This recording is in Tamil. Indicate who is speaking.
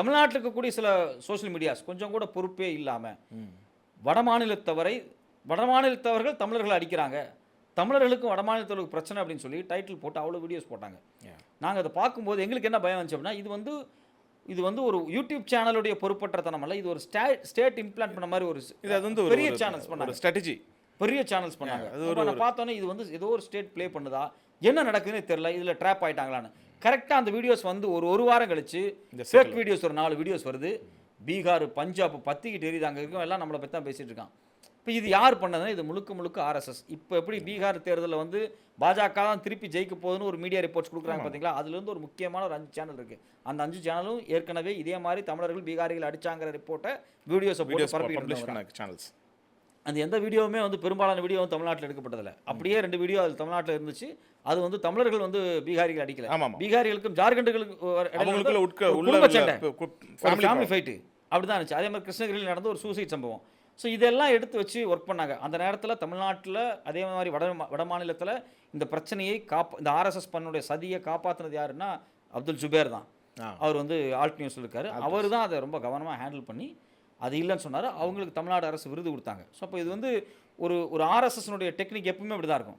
Speaker 1: தமிழ்நாட்டில் இருக்கக்கூடிய சில சோஷியல் மீடியாஸ் கொஞ்சம் கூட பொறுப்பே இல்லாமல் வடமாநிலத்தவரை வடமாநிலத்தவர்கள் தமிழர்களை அடிக்கிறாங்க. தமிழர்களுக்கும் வடமாநிலத்தவர்களுக்கு பிரச்சனை அப்படின்னு சொல்லி டைட்டில் போட்டு அவ்வளோ வீடியோஸ் போட்டாங்க. நாங்கள் அதை பார்க்கும்போது எங்களுக்கு என்ன பயம் வந்துச்சு அப்படின்னா இது வந்து இது வந்து ஒரு யூடியூப் சேனலுடைய பொறுப்பற்றத்தனம் அல்ல. இது ஒரு ஸ்டே ஸ்டேட் இம்ப்ளான்ட் பண்ண மாதிரி ஒரு
Speaker 2: இது அது வந்து ஒரு
Speaker 1: பெரிய
Speaker 2: ஒரு-
Speaker 1: சேனல்ஸ் பண்ணாங்க.
Speaker 2: ஒரு ஸ்ட்ராட்டஜி
Speaker 1: பெரிய சேனல்ஸ் பண்ணாங்க.
Speaker 2: அது
Speaker 1: நான் பார்த்தோன்னே இது வந்து ஏதோ ஒரு ஸ்டேட் ப்ளே பண்ணுதா? என்ன நடக்குதுன்னு தெரியல. இதில் ட்ராப் ஆயிட்டாங்களான்னு. கரெக்டாக அந்த வீடியோஸ் வந்து ஒரு ஒரு வாரம் கழிச்சு
Speaker 2: இந்த
Speaker 1: ஃபேக் வீடியோஸ் ஒரு நாலு வீடியோஸ் வருது. பீகார் பஞ்சாப் பத்திக்கிட்டு எரியுது அங்கே இருக்கும் எல்லாம் நம்மளை பற்றி தான் பேசிட்டு இருக்கான். இப்போ இது யார் பண்ணதுன்னா இது முழுக்க முழுக்க ஆர்எஸ்எஸ் இப்போ எப்படி பீகார் தேர்தலில் வந்து பாஜக தான் திருப்பி ஜெயிக்க போகுதுன்னு ஒரு மீடியா ரிப்போர்ட்ஸ் கொடுக்குறாங்க பார்த்தீங்களா அதுலேருந்து ஒரு முக்கியமான ஒரு அஞ்சு சேனல் இருக்குது அந்த அஞ்சு சேனலும் ஏற்கனவே இதே மாதிரி தமிழர்கள் பீகாரிகள் அடிச்சாங்கிற ரிப்போர்ட்டை வீடியோஸை
Speaker 2: வீடியோஸ் சேனல்ஸ்
Speaker 1: அந்த எந்த வீடியோவுமே வந்து பெரும்பாலான வீடியோ வந்து தமிழ்நாட்டில் எடுக்கப்பட்டதில்ல. அப்படியே ரெண்டு வீடியோ அது தமிழ்நாட்டில் இருந்துச்சு. அது வந்து தமிழர்கள் வந்து பீகாரிகள் அடிக்கல.
Speaker 2: ஆமா, ஆமா.
Speaker 1: பீகாரிகளுக்கும் ஜார்க்கண்டுகளுக்கு சண்டை.
Speaker 2: ஃபேமிலி
Speaker 1: ஃபைட்டு அப்படி தான் இருந்துச்சு. அதே மாதிரி கிருஷ்ணகிரியில் நடந்த ஒரு சூசைட் சம்பவம். ஸோ இதெல்லாம் எடுத்து வச்சு ஒர்க் பண்ணாங்க. அந்த நேரத்தில் தமிழ்நாட்டில் அதே மாதிரி வட வட மாநிலத்தில் இந்த பிரச்சனையை காப்ப இந்த ஆர்எஸ்எஸ் பண்ணுடைய சதியை காப்பாற்றினது யாருன்னா அப்துல் ஜுபேர் தான். அவர் வந்து ஆல்ட் நியூஸில் இருக்காரு. அவர் தான் அதை ரொம்ப கவனமாக ஹேண்டில் பண்ணி அது இல்லைன்னு சொன்னார். அவங்களுக்கு தமிழ்நாடு அரசு விருது கொடுத்தாங்க. ஸோ அப்போ இது வந்து ஒரு ஒரு ஆர்எஸ்எஸ்னுடைய டெக்னிக் எப்பவுமே இப்படி தான் இருக்கும்.